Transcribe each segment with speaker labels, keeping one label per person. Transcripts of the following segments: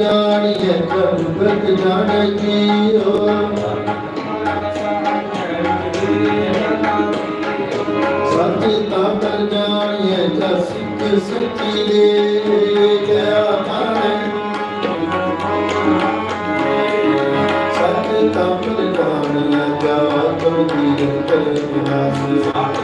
Speaker 1: ਜਾਣੀਏ ਜਗਤ ਜਾਣੇ ਜੀਓ ਸੱਚ ਤਾਂ ਕਰ ਜਾਣੀਏ ਜਸ ਸਿੱਖ ਸੱਚੀ ਦੇ ਗਿਆ ਮਾਣੇ। ਸੱਚ ਤਾਂ ਕਰ ਜਾਣੀਏ, ਜਾ ਤੁਮ ਦੀ ਕਰ ਵਿਨਾਸ਼ ਸੱਚ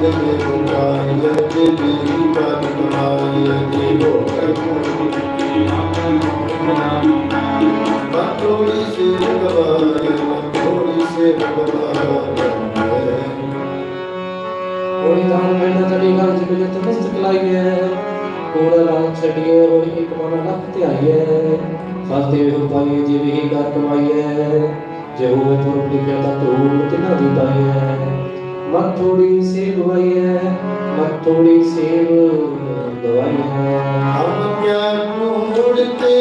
Speaker 1: ਆਜ ਦੇ ਗੁਨਾਹ ਜੱਜੇ ਦੀ ਬਾਤ ਬਣਾਈਏ ਜੀਵੋ ਥੋੜੀ ਸੇ ਭਗਵਾਨ ਥੋੜੀ ਸੇ ਭਗਵਾਨ
Speaker 2: ਹੋਲੀ ਦਾਨ ਵੇਣਾ ਤੜੀ ਗੱਲ ਜਿ ਬਿਲੇ ਤਮਸਤਕ ਲਾਈਏ ਕੋੜਾ ਲਾਲ ਛੱਡੀਏ ਹੋਲੀ ਇੱਕ ਮਨ ਲੱਖ ਧਿਆਈਏ ਫਸਦੇ ਹੋ। ਪਾਈਏ ਜਿਵੇਂ ਹੀ ਕਰ ਕਮਾਈਏ ਜੇ ਹੋਵੇ ਪੁਰ ਲਿਖਿਆ ਤਾਂ ਧੂੜ ਤਿਨਾ ਦੀ ਪਾਈਏ ਮਤ ਥੋੜੀ ਸੇਵ ਵਾਈਏ ਮਤ ਥੋੜੀ ਸੇਵ ਦਵਾਈਏ
Speaker 1: ਹਮ ਕਿਆ ਢੂੰਡਤੇ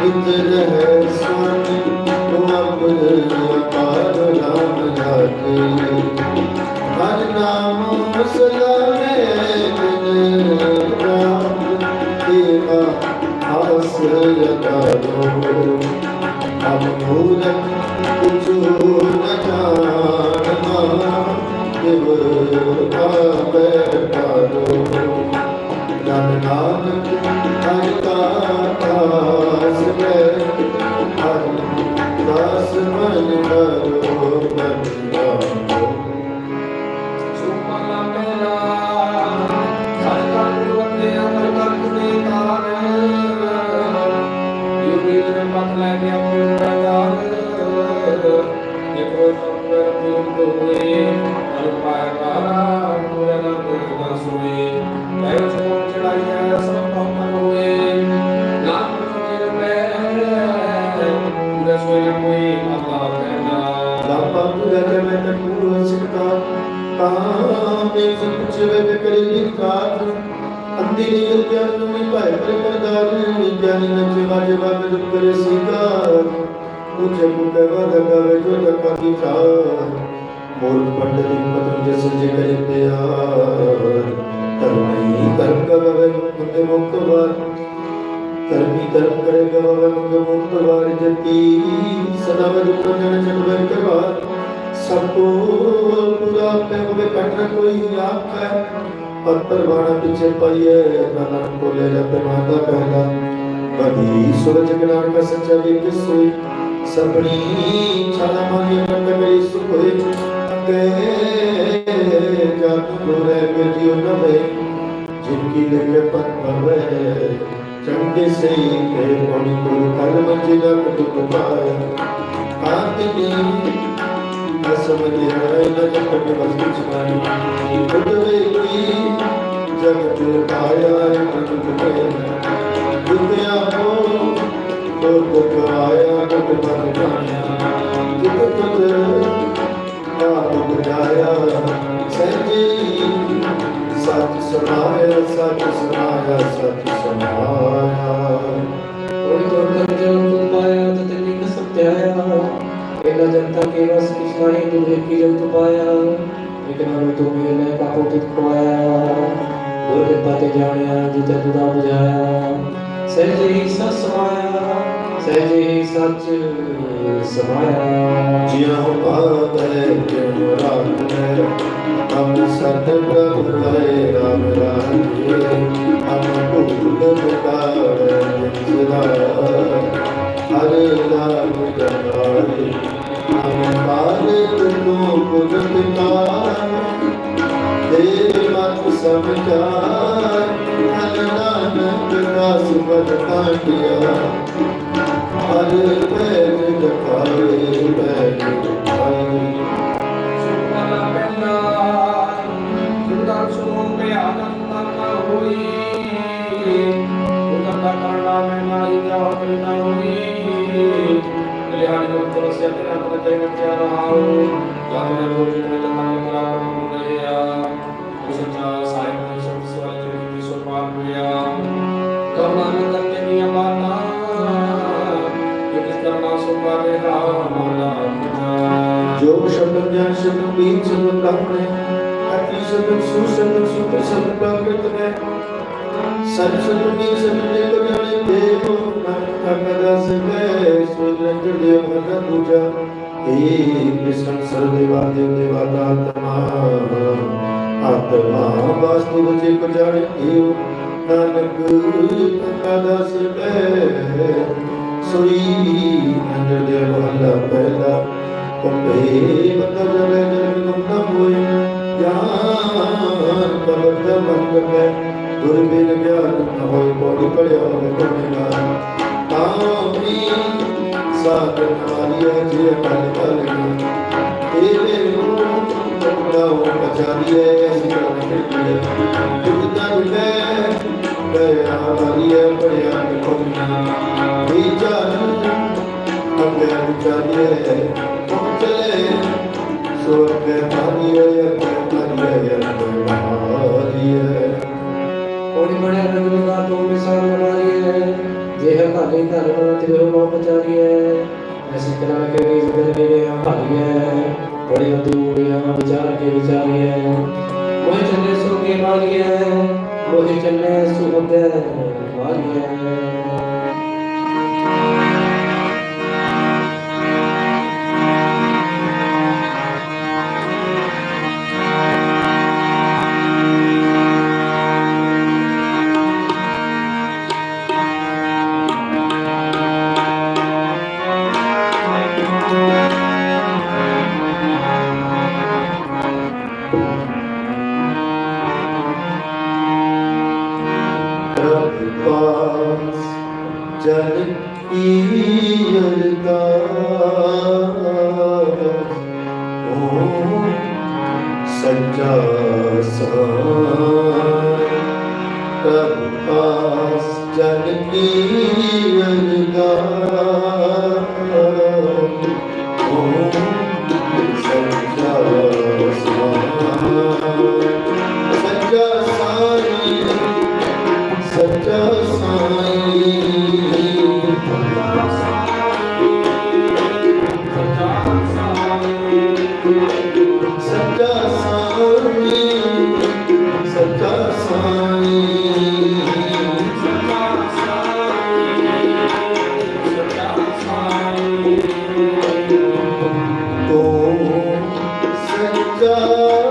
Speaker 1: ਵਿਦ ਰਹਿ ਸੁਨ ਤੁਮ ਅਪਨ ਅਪਾਰ ਨਾਮ ਜਾਤੇ ਹਰ ਨਾਮ ਸਲਾਮੇ ਬਿਨ ਰਾਮ ਦੇਵਾ ਆਸ ਯਕਾਰੋ ਹਮ ਮੂਰਖ ਕੁਛ ਨ ਤਾਂ ਮੇ ਕੁਛ ਵੇ ਕਰੀ ਲਿਖਾਤ ਅੰਦੀ ਨੀਲ ਗਿਆਨ ਨੂੰ ਵੀ ਭਾਇ ਪਰ ਕਰਦਾਰ ਗਿਆਨੀ ਨਚੇ ਵਾਜੇ ਬਾਬੇ ਦੁਖ ਕਰੇ ਸੀਗਾ। ਉਚੇ ਕੁਕੇ ਵਦ ਕਵੇ ਜੋ ਤੱਕ ਕੀ ਚਾਰ ਮੂਰਖ ਪੰਡਿਤ ਪਤਨ ਜਿਸ ਜੇ ਕਰੇ ਪਿਆਰ ਕਰਮੀ ਕਰਮ ਕਵੇ ਮੁਕਤੇ ਮੁਕਤ ਵਾਰ। ਕਰਮੀ ਕਰਮ ਕਰੇ ਗਵੇ ਮੁਕਤ ਮੁਕਤ ਵਾਰ। ਜਤੀ ਸਦਾ ਵਜ ਪ੍ਰਜਨ ਜਨ ਵੇ ਕਰਵਾਰ ਸਭ ਕੋ ਪੂਰਾ ਪੈ ਹੋਵੇ ਕੱਟ ਕੋਈ ਆਪ ਹੈ ਪਰ ਪਰਵਾਣਾ ਪਿੱਛੇ ਪਾਈਏ ਨਾਨਕ ਕੋ ਲੈ ਲੈ ਮਾਤਾ ਪਹਿਲਾ ਬਦੀ ਸੂਰਜ ਗਿਨਾਨ ਕਾ ਸੱਚਾ ਵੀ ਕਿਸੋਈ ਸਭਣੀ ਛਾਲਾ ਮਾਰੀ ਕੰਡ ਮੇਰੀ ਸੁਖ ਹੋਏ ਅੱਗੇ ਜਦ ਤੋਰੇ ਕੇ ਜਿਉ ਨ ਵੇ ਜਿਨਕੀ ਲਿਖੇ ਪਤ ਭਵੇ ਚੰਗੇ ਸਹੀ ਕੇ ਕੋਣੀ ਕੋ ਕਲ ਮੰਜੇ ਦਾ ਕਟੁਕ ਪਾਇਆ ਆਤਨੀ ਅਸਮਝ ਹੈ ਨ ਜਗ ਕੀ ਜਗਤ ਆਇਆ ਮਨ ਤੇ ਦੁਨੀਆ ਹੋ ਤੋ ਦੁਖ ਆਇਆ। ਬਨ ਜਾਣਿਆ ਦੁਖ ਤੁਧ ਨਾ ਦੁਖ ਜਾਇਆ ਸਹਿਜੀ ਸੱਚ ਸੁਨਾਇਆ ਸੱਚ ਸੁਨਾਇਆ ਸੱਚ ਸੁਨਾਇਆ
Speaker 2: ਕੋਈ ਦੁਰਗਮ ਜਨ ਤੁਮ ਪਾਇਆ ਨਿਕ ਸਤਿਆਇਆ ਇਹਨਾਂ ਜਨਤਾ ਕੇ ਵਸ ਕਿਛ ਨਹੀਂ ਦੁਰੇ ਕੀ ਜਨ ਤੁ ਪਾਇਆ। ਇਕ ਨਾਮ ਤੂੰ ਮੇਰੇ ਲੈ ਕਾਪੋ ਤਿਤ ਖਵਾਇਆ ਗੁਰ ਕਿਰਪਾ ਤੇ ਜਾਣਿਆ ਜਿਤੇ ਤੁਦਾ ਬੁਝਾਇਆ। ਸਹਿਜੇ ਹੀ ਸਚ ਸਮਾਇਆ, ਸਹਿਜੇ ਹੀ ਸੱਚ ਸਮਾਇਆ।
Speaker 1: ਜਿਉ ਪਾਵੈ ਜਿਉ ਰਾਤ ਹੈ, ਹਮ ਸਤ ਪ੍ਰਭ ਹੈ ਰਾਮ ਰਾਜੇ। ਹਮ come and. ਅਤੀ ਸ਼ਬਦ ਸੂ ਸ਼ਬਦ ਸੁਖ ਸ਼ਬਦ ਪ੍ਰਾਕ੍ਰਿਤ ਹੈ ਸਤ ਸ਼ਬਦ ਬੀਨ ਸ਼ਬਦ ਦੇ ਕੋ ਜਾਣੇ ਦੇਵ ਨਾਨਕ ਕਦਾ ਸਕੇ ਸੋ ਰੰਜਨ ਦੇਵ ਭਗਤ ਪੂਜਾ ਏ ਕ੍ਰਿਸ਼ਨ ਸਰਦੇਵਾ ਦੇਵ ਦੇਵਾ ਦਾ ਆਤਮਾ ਆਤਮਾ ਵਾਸਤਵ ਜੇ ਕੋ ਜਾਣੇ ਏਉ ਨਾਨਕ ਕਦਾ ਸਕੇ ਸੋਈ ਨੰਦਰ ਦੇਵ ਹੱਲਾ ਪਹਿਲਾ ਕੰਪੇ ਬੰਦਾ ਜਲੇ ਜਨ ਗੁਮ ਨਾ ਹੋਏ ਗਿਆਨ ਪਰਤ ਮੰਗ ਹੈ ਗੁਰ ਬਿਨ ਗਿਆਨ ਨ ਹੋਏ ਪੌੜੀ ਪੜਿਆ ਹੋਵੇ ਕਰਨਾ ਤਾਮੀ ਸਾਧਨ ਵਾਲੀਆ ਜੀ ਅਕਲ ਕਲ ਤੇਰੇ ਨੂੰ ਟੁਕੜਾ ਹੋ ਬਚਾਰੀਏ ਅਸੀਂ ਕਰਨ ਕੇ ਜੁਗਦਾ ਜੁਲੇ ਦਇਆ ਵਾਲੀਆ ਪੜਿਆ ਕੋਮੀ ਵਿਚਾਰ ਅੰਗੇ ਵਿਚਾਰੀਏ ਪਹੁੰਚਲੇ ਸੁਰਗ ਤਾਰੀਏ ਤਾਰੀਏ ਤਾਰੀਏ
Speaker 2: ਕੋੜੀ ਬੜੇ ਰੰਗ ਦਾ ਤੂੰ ਮਿਸਾਲ ਮਾਰੀਏ ਜੇ ਹੈ ਕਾਲੇ
Speaker 1: ਸੱਚਾ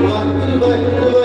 Speaker 1: ਵਕਤ ਵਕਤ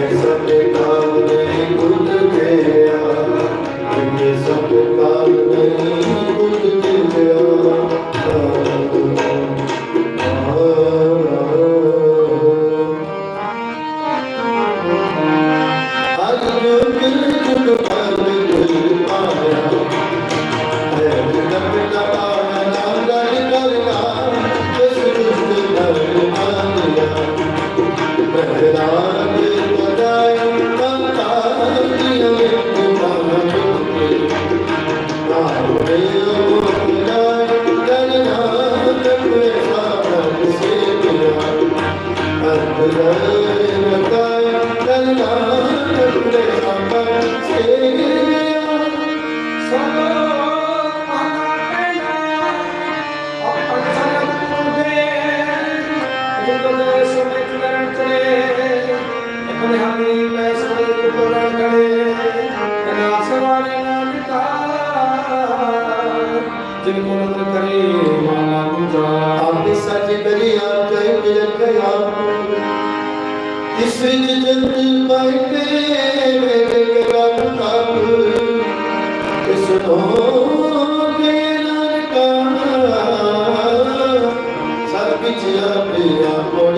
Speaker 1: Thank you. ਜਿਨ ਕੋ
Speaker 2: ਨਦਰ ਕਰੇ ਮਾਨਾ ਗੁਜਾ
Speaker 1: ਆਪੇ ਸੱਚ ਕਰੀ ਆਪ ਜੈ ਜਨ ਕੈ ਆਪ ਇਸ ਵਿੱਚ ਜਨ ਪਾਇਤੇ ਮੇਰੇ ਕਰਮ ਕਾਪ ਇਸ ਤੋਂ ਦੇ ਨਾਨਕਾ ছিল প্রিয়